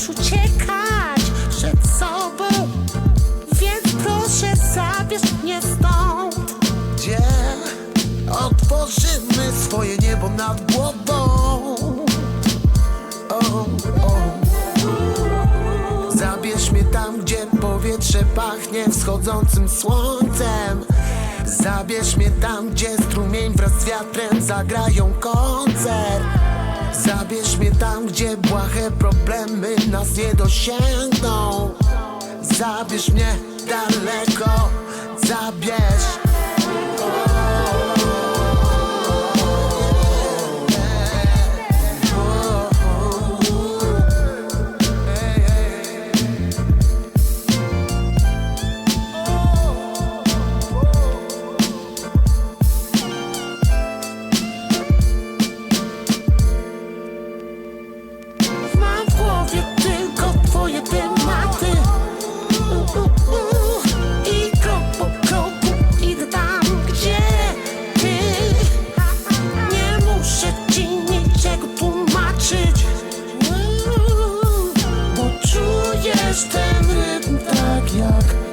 już uciekać przed sobą. Więc proszę zabierz mnie stąd. Gdzie otworzymy swoje niebo nad głową? O, o. Zabierz mnie tam, gdzie powietrze pachnie wschodzącym słońcem. Zabierz mnie tam, gdzie strumień wraz z wiatrem zagrają koncert Zabierz mnie tam, gdzie błahe problemy nas nie dosięgną. Zabierz mnie daleko, zabierz як.